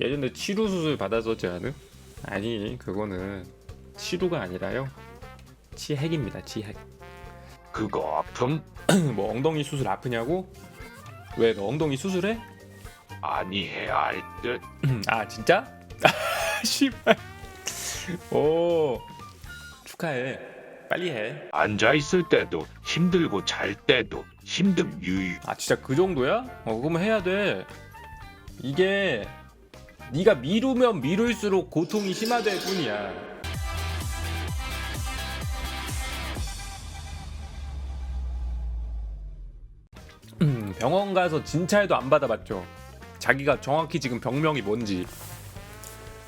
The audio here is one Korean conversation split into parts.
예전에 치루 수술 받았었지 않음? 아니 그거는 치루가 아니라요 치핵입니다 치핵 그거 아픔? 뭐 엉덩이 수술 아프냐고? 왜 너 엉덩이 수술해? 아니 해야 할 듯. 아 진짜? 씨발 오 축하해 빨리 해아 앉아 있을 때도 힘들고 잘 때도 힘듦 유유. 아, 진짜 그 정도야? 어 그러면 해야 돼 이게 네가 미루면 미룰수록 고통이 심화될 뿐이야. 음, 병원 가서 진찰도 안 받아봤죠. 자기가 정확히 지금 병명이 뭔지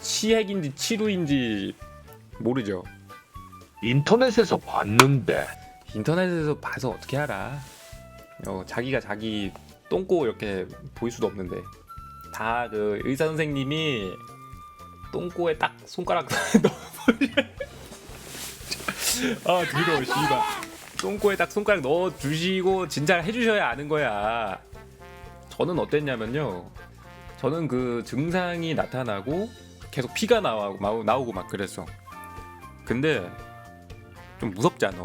치핵인지 치루인지 모르죠. 인터넷에서 봤는데. 인터넷에서 봐서 어떻게 알아? 어, 자기가 자기 똥꼬 이렇게 보일 수도 없는데 다 그 의사 선생님이 똥꼬에 딱 손가락 넣어버려. 아 들어 씨발. 똥꼬에 딱 손가락 넣어 주시고 진찰 해주셔야 아는 거야. 저는 어땠냐면요. 저는 그 증상이 나타나고 계속 피가 나오고 마- 나오고 막 그랬어. 근데 좀 무섭잖아.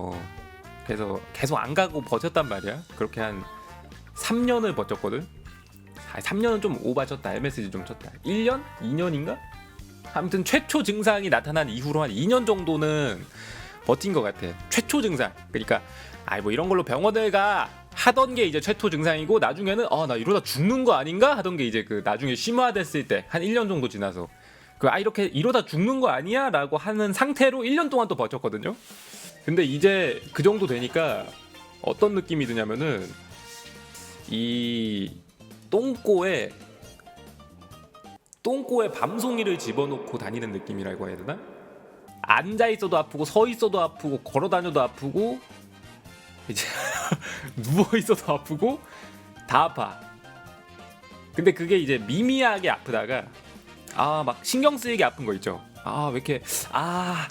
그래서 계속 안 가고 버텼단 말이야. 그렇게 한 3년을 버텼거든. 아, 3년은 좀 오바쳤다. MSG 좀 쳤다. 1년? 2년인가? 아무튼 최초 증상이 나타난 이후로 한 2년 정도는 버틴 것 같아. 최초 증상. 그러니까 아이 뭐 이런 걸로 병원을 가 하던 게 이제 최초 증상이고 나중에는 어 나 이러다 죽는 거 아닌가 하던 게 이제 그 나중에 심화됐을 때 한 1년 정도 지나서 그 아 이렇게 이러다 죽는 거 아니야라고 하는 상태로 1년 동안 또 버텼거든요. 근데 이제 그 정도 되니까 어떤 느낌이 드냐면은 이 똥꼬에 똥꼬에 밤송이를 집어넣고 다니는 느낌이라고 해야 되나? 앉아 있어도 아프고 서 있어도 아프고 걸어 다녀도 아프고 이제 누워 있어도 아프고 다 아파. 근데 그게 이제 미미하게 아프다가 아 막 신경 쓰이게 아픈 거 있죠. 아 왜 이렇게 아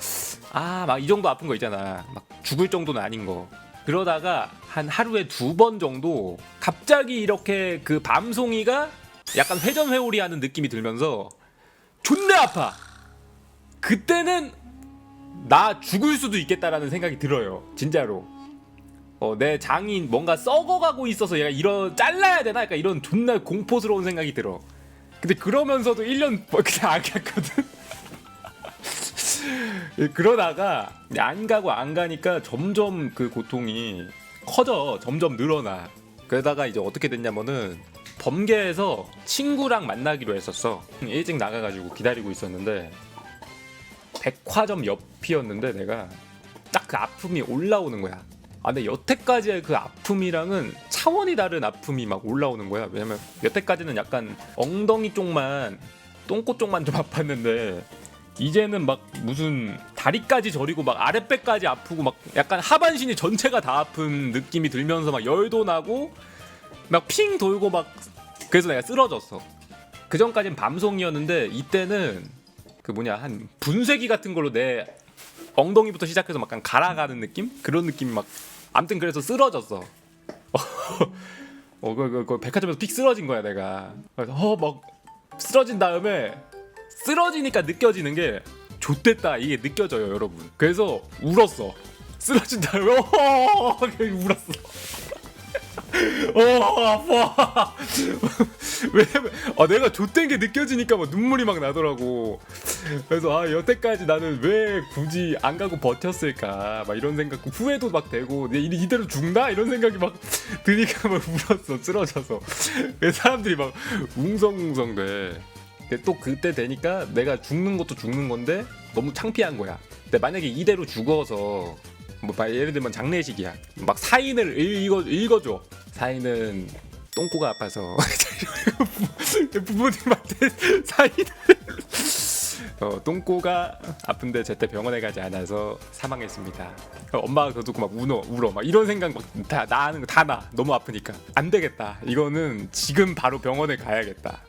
아 막 이 정도 아픈 거 있잖아. 막 죽을 정도는 아닌 거. 그러다가 한 하루에 두 번 정도 갑자기 이렇게 그 밤송이가 약간 회전회오리 하는 느낌이 들면서 존나 아파. 그때는 나 죽을 수도 있겠다라는 생각이 들어요. 진짜로. 어, 내 장이 뭔가 썩어가고 있어서 얘가 이런 잘라야 되나? 약간 이런 존나 공포스러운 생각이 들어. 근데 그러면서도 1년 뭐 그냥 안 갔거든. 예, 그러다가 안 가고 안 가니까 점점 그 고통이 커져 점점 늘어나. 그러다가 이제 어떻게 됐냐면은 범계에서 친구랑 만나기로 했었어. 일찍 나가가지고 기다리고 있었는데 백화점 옆이었는데 내가 딱 그 아픔이 올라오는 거야. 아 근데 여태까지의 그 아픔이랑은 차원이 다른 아픔이 막 올라오는 거야. 왜냐면 여태까지는 약간 엉덩이 쪽만 똥꼬 쪽만 좀 아팠는데 이제는 막 무슨 다리까지 저리고 막 아랫배까지 아프고 막 약간 하반신이 전체가 다 아픈 느낌이 들면서 막 열도 나고 막 핑 돌고 막 그래서 내가 쓰러졌어. 그 전까진 밤송이었는데 이때는 그 뭐냐 한 분쇄기 같은 걸로 내 엉덩이부터 시작해서 막 갈아가는 느낌 그런 느낌이 막 아무튼 그래서 쓰러졌어. 어, 그, 그, 그 백화점에서 픽 쓰러진 거야 내가. 그래서 어 막 쓰러진 다음에 쓰러지니까 느껴지는 게 좆됐다 이게 느껴져요 여러분. 그래서 울었어. 쓰러진 다음에 어 울었어. 어 아파. 왜냐면 아, 내가 좆된 게 느껴지니까 막 눈물이 막 나더라고. 그래서 아 여태까지 나는 왜 굳이 안 가고 버텼을까? 막 이런 생각 후회도 막 되고 내 이- 이대로 죽나? 이런 생각이 막 드니까 막 울었어 쓰러져서. 그래서 사람들이 막 웅성웅성돼 근데 또 그때 되니까 내가 죽는 것도 죽는 건데 너무 창피한 거야. 근데 만약에 이대로 죽어서 뭐 봐, 예를 들면 장례식이야. 막 사인을 읽어 읽어줘. 사인은 똥꼬가 아파서 부모님한테 사인을 어, 똥꼬가 아픈데 제때 병원에 가지 않아서 사망했습니다. 어, 엄마가 그거 듣고 막 울어, 울어, 막 이런 생각 막다 나는 거 다 나. 너무 아프니까 안 되겠다. 이거는 지금 바로 병원에 가야겠다.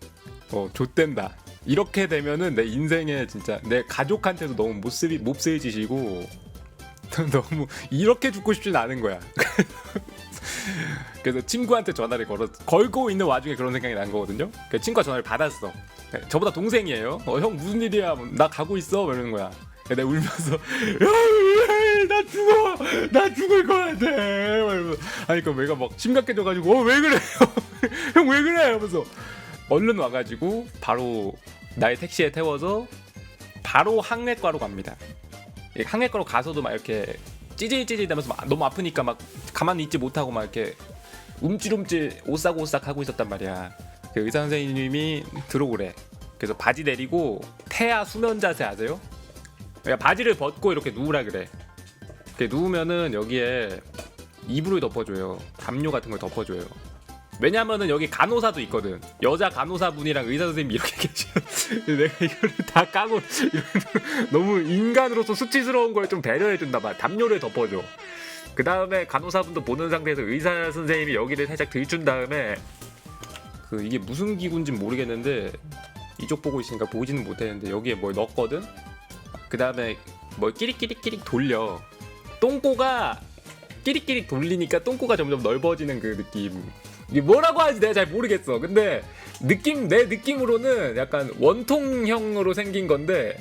어, 좆된다. 이렇게 되면은 내 인생에 진짜 내 가족한테도 너무 몹쓸 몹쓸 짓이고 너무 이렇게 죽고 싶진 않은 거야. 그래서 친구한테 전화를 걸어 걸고 있는 와중에 그런 생각이 난 거거든요. 그 친구가 전화를 받았어. 네, 저보다 동생이에요. 어, 형 무슨 일이야? 나 가고 있어. 뭐 이러는 거야. 내가 울면서 야나 죽어 나 죽을 것 같아 막 이러면서 아니 그 얘가 막 심각해져가지고 어 왜 그래요 형 왜 그래 하면서 얼른 와가지고 바로 나의 택시에 태워서 바로 항해과로 갑니다 이 항해과로 가서도 막 이렇게 찌질찌질대면서 막 너무 아프니까 막 가만히 있지 못하고 막 이렇게 움찔움찔 오싹오싹 하고 있었단 말이야 그 의사 선생님이 들어오래 그래서 바지 내리고 태아 수면 자세 아세요? 그러니까 바지를 벗고 이렇게 누우라 그래. 이렇게 누우면은 여기에 이불을 덮어줘요. 담요 같은 걸 덮어줘요. 왜냐면은 여기 간호사도 있거든. 여자 간호사분이랑 의사 선생님이 이렇게 계셔. 내가 이거를 다 까고 너무 인간으로서 수치스러운 걸 좀 배려해 준다 봐. 담요를 덮어줘. 그 다음에 간호사분도 보는 상태에서 의사 선생님이 여기를 살짝 들춘 다음에 그 이게 무슨 기구인지 모르겠는데 이쪽 보고 있으니까 보지는 못했는데 여기에 뭘 넣었거든. 그 다음에 뭐 끼릭끼릭끼릭 돌려 똥꼬가 끼릭끼릭 돌리니까 똥꼬가 점점 넓어지는 그 느낌 이게 뭐라고 하지 내가 잘 모르겠어. 근데 느낌 내 느낌으로는 약간 원통형으로 생긴 건데.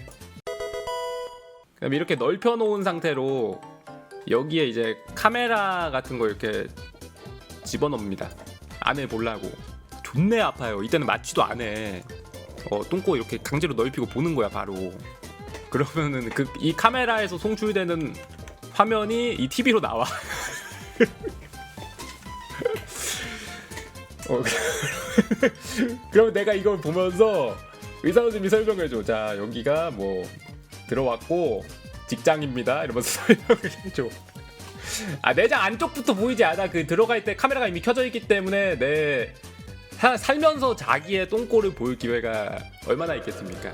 그럼 이렇게 넓혀 놓은 상태로 여기에 이제 카메라 같은 거 이렇게 집어넣습니다. 안에 보려고. 존내 아파요. 이때는 맞지도 않아. 어, 똥꼬 이렇게 강제로 넓히고 보는 거야 바로. 그러면은 그 이 카메라에서 송출되는 화면이 이 TV로 나와. 어, 그러면 내가 이걸 보면서 의사 선생님이 설명해줘. 자 여기가 뭐 들어왔고 직장입니다. 이러면서 설명을 해줘. 아 내장 안쪽부터 보이지 않아. 그 들어갈 때 카메라가 이미 켜져 있기 때문에 내 사- 살면서 자기의 똥꼬를 볼 기회가 얼마나 있겠습니까?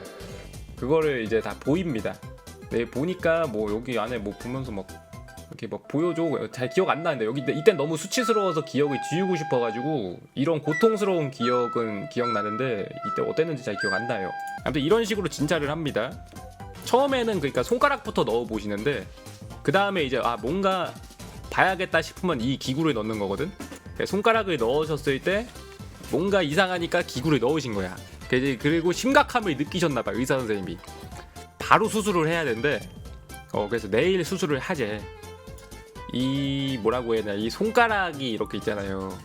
그거를 이제 다 보입니다. 네 보니까 뭐 여기 안에 뭐 보면서 막 이렇게 막 보여줘 잘 기억 안 나는데 여기 이때 너무 수치스러워서 기억을 지우고 싶어가지고 이런 고통스러운 기억은 기억나는데 이때 어땠는지 잘 기억 안 나요. 아무튼 이런 식으로 진찰을 합니다. 처음에는 그러니까 손가락부터 넣어 보시는데 그 다음에 이제 아 뭔가 봐야겠다 싶으면 이 기구를 넣는 거거든. 그러니까 손가락을 넣으셨을 때 뭔가 이상하니까 기구를 넣으신 거야. 그리고 심각함을 느끼셨나봐 의사 선생님이 바로 수술을 해야 된대. 어 그래서 내일 수술을 하재. 이 뭐라고 해야 되나 이 손가락이 이렇게 있잖아요.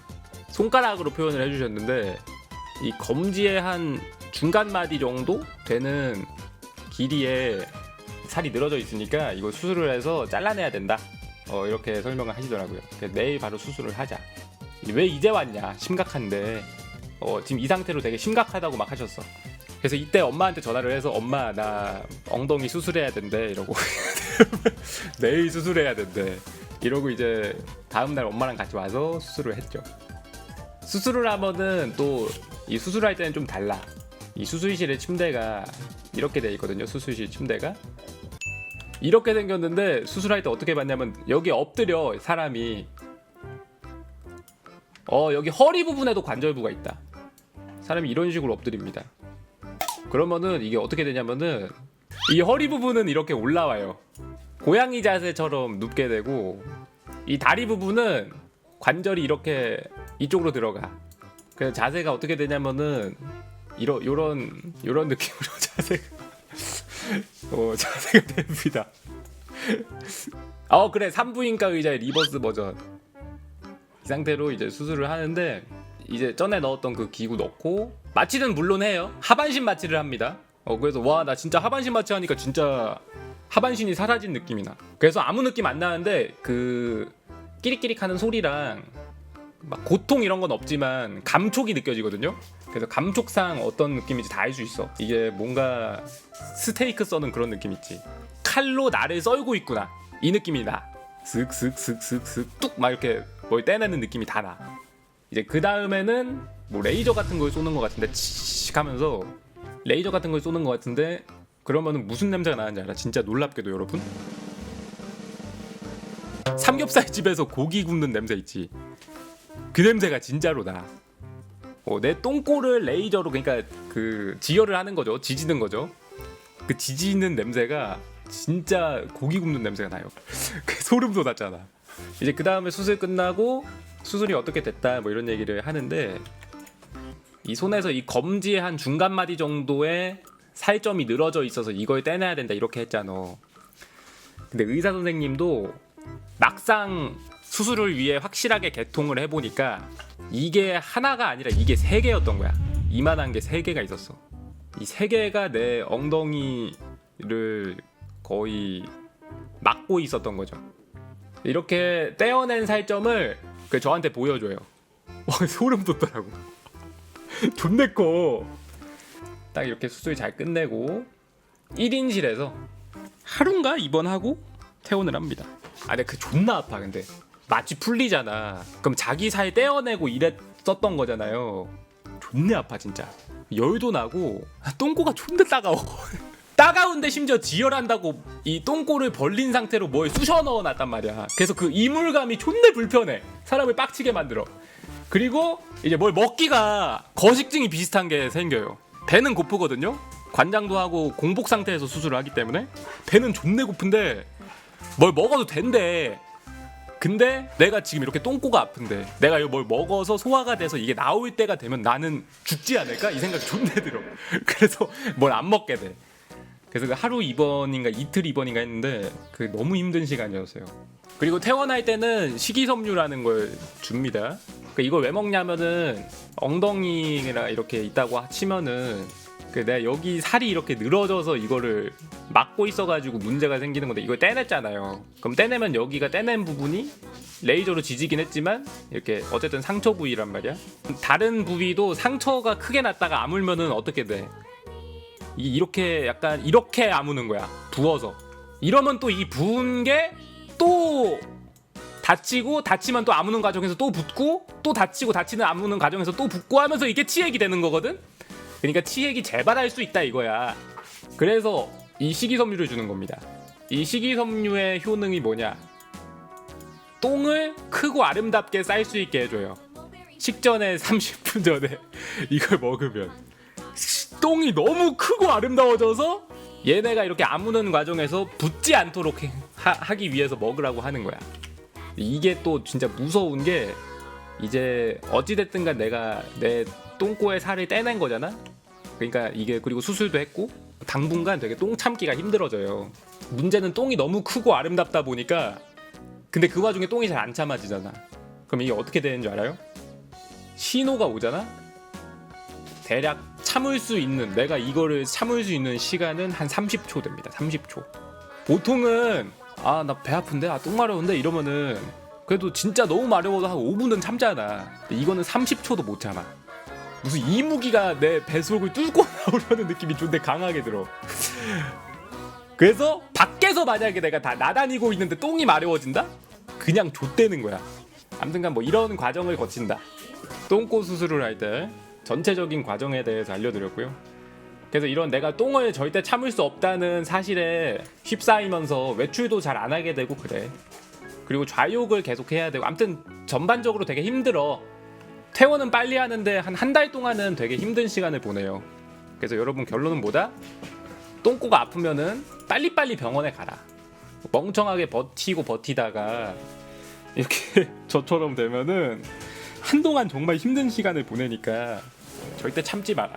손가락으로 표현을 해주셨는데 이 검지의 한 중간 마디 정도 되는 길이에 살이 늘어져 있으니까 이거 수술을 해서 잘라내야 된다. 어 이렇게 설명을 하시더라고요. 그래서 내일 바로 수술을 하자. 왜 이제 왔냐? 심각한데. 어, 지금 이 상태로 되게 심각하다고 막 하셨어. 그래서 이때 엄마한테 전화를 해서 엄마 나 엉덩이 수술해야 된대 이러고 내일 수술해야 된대 이러고 이제 다음 날 엄마랑 같이 와서 수술을 했죠. 수술을 하면은 또 이 수술할 때는 좀 달라. 이 수술실의 침대가 이렇게 돼 있거든요. 수술실 침대가 이렇게 생겼는데 수술할 때 어떻게 봤냐면 여기 엎드려 사람이 어 여기 허리 부분에도 관절부가 있다. 사람이 이런 식으로 엎드립니다. 그러면은 이게 어떻게 되냐면은 이 허리 부분은 이렇게 올라와요. 고양이 자세처럼 눕게 되고 이 다리 부분은 관절이 이렇게 이쪽으로 들어가. 그래서 자세가 어떻게 되냐면은 이런 요런 요런 느낌으로 자세가 어 자세가 됩니다. 어 그래 산부인과 의자의 리버스 버전 이 상태로 이제 수술을 하는데 이제 전에 넣었던 그 기구 넣고 마취는 물론 해요 하반신 마취를 합니다 어 그래서 와 나 진짜 하반신 마취 하니까 진짜 하반신이 사라진 느낌이 나. 그래서 아무 느낌 안 나는데 그 끼릭끼릭 하는 소리랑 막 고통 이런 건 없지만 감촉이 느껴지거든요. 그래서 감촉상 어떤 느낌인지 다 알 수 있어. 이게 뭔가 스테이크 써는 그런 느낌 있지. 칼로 나를 썰고 있구나. 이 느낌이 나. 슥슥슥슥슥 뚝! 막 이렇게 뭘 떼내는 느낌이 다 나. 이제 그 다음에는 뭐 레이저 같은 걸 쏘는 것 같은데 치익 하면서 레이저 같은 걸 쏘는 것 같은데 그러면은 무슨 냄새가 나는지 알아? 진짜 놀랍게도 여러분 삼겹살 집에서 고기 굽는 냄새 있지. 그 냄새가 진짜로 나. 어, 내 똥꼬를 레이저로 그러니까 그 지혈을 하는 거죠. 지지는 거죠. 그 지지는 냄새가 진짜 고기 굽는 냄새가 나요. 그 소름 돋았잖아. 이제 그 다음에 수술 끝나고 수술이 어떻게 됐다 뭐 이런 얘기를 하는데 이 손에서 이 검지의 한 중간 마디 정도의 살점이 늘어져 있어서 이걸 떼내야 된다 이렇게 했잖아. 근데 의사 선생님도 막상 수술을 위해 확실하게 개통을 해보니까 이게 하나가 아니라 이게 세 개였던 거야. 이만한 게 세 개가 있었어. 이 세 개가 내 엉덩이를 거의 막고 있었던 거죠. 이렇게 떼어낸 살점을 그 저한테 보여줘요. 와 소름 돋더라고. 존내 커. 딱 이렇게 수술 잘 끝내고 1인실에서 하루인가 입원하고 퇴원을 합니다. 아 근데 그 존나 아파 근데 마취 풀리잖아. 그럼 자기 살 떼어내고 이랬었던 거잖아요. 존내 아파 진짜. 열도 나고 똥꼬가 존나 따가워. 따가운데 심지어 지혈한다고 이 똥꼬를 벌린 상태로 뭘 쑤셔 넣어놨단 말이야. 그래서 그 이물감이 존내 불편해. 사람을 빡치게 만들어. 그리고 이제 뭘 먹기가 거식증이 비슷한 게 생겨요. 배는 고프거든요. 관장도 하고 공복 상태에서 수술을 하기 때문에 배는 존내 고픈데 뭘 먹어도 된대. 근데 내가 지금 이렇게 똥꼬가 아픈데 내가 이거 뭘 먹어서 소화가 돼서 이게 나올 때가 되면 나는 죽지 않을까 이 생각이 존내 들어. 그래서 뭘 안 먹게 돼. 그래서 그 하루 입원인가 이틀 입원인가 했는데 그 너무 힘든 시간이었어요. 그리고 퇴원할 때는 식이섬유라는 걸 줍니다. 그 이걸 왜 먹냐면은 엉덩이가 이렇게 있다고 치면은 그 내가 여기 살이 이렇게 늘어져서 이거를 막고 있어가지고 문제가 생기는 건데 이걸 떼냈잖아요. 그럼 떼내면 여기가 떼낸 부분이 레이저로 지지긴 했지만 이렇게 어쨌든 상처 부위란 말이야. 다른 부위도 상처가 크게 났다가 아물면은 어떻게 돼? 이 이렇게 약간 이렇게 아무는 거야. 부어서. 이러면 또 이 부은 게 또 다치고 다치면 또 아무는 과정에서 또 붓고 또 다치고 다치는 아무는 과정에서 또 붓고 하면서 이게 치액이 되는 거거든. 그러니까 치액이 재발할 수 있다 이거야. 그래서 이 식이섬유를 주는 겁니다. 이 식이섬유의 효능이 뭐냐? 똥을 크고 아름답게 쌀 수 있게 해줘요. 식전에 30분 전에 이걸 먹으면 똥이 너무 크고 아름다워져서 얘네가 이렇게 아무는 과정에서 붙지 않도록 해- 하, 하기 위해서 먹으라고 하는 거야. 이게 또 진짜 무서운 게 이제 어찌됐든 간 내가 내 똥꼬의 살을 떼낸 거잖아. 그러니까 이게 그리고 수술도 했고 당분간 되게 똥 참기가 힘들어져요. 문제는 똥이 너무 크고 아름답다 보니까 근데 그 와중에 똥이 잘 안 참아지잖아. 그럼 이게 어떻게 되는 줄 알아요? 신호가 오잖아. 대략 참을 수 있는 내가 이거를 참을 수 있는 시간은 한 30초 됩니다. 30초. 보통은 아 나 배 아픈데 아 똥 마려운데 이러면은 그래도 진짜 너무 마려워도 한 5분은 참잖아. 근데 이거는 30초도 못 참아. 무슨 이무기가 내 뱃속을 뚫고 나오려는 느낌이 존나 강하게 들어. 그래서 밖에서 만약에 내가 다 나다니고 있는데 똥이 마려워진다? 그냥 좆되는 거야. 아무튼간 뭐 이런 과정을 거친다. 똥꼬 수술을 할 때 전체적인 과정에 대해서 알려드렸고요. 그래서 이런 내가 똥을 절대 참을 수 없다는 사실에 휩싸이면서 외출도 잘 안 하게 되고 그래. 그리고 좌욕을 계속 해야 되고 아무튼 전반적으로 되게 힘들어. 퇴원은 빨리 하는데 한 한 달 동안은 되게 힘든 시간을 보내요. 그래서 여러분 결론은 뭐다? 똥꼬가 아프면은 빨리빨리 병원에 가라. 멍청하게 버티고 버티다가 이렇게 저처럼 되면은 한동안 정말 힘든 시간을 보내니까 절대 참지 마라.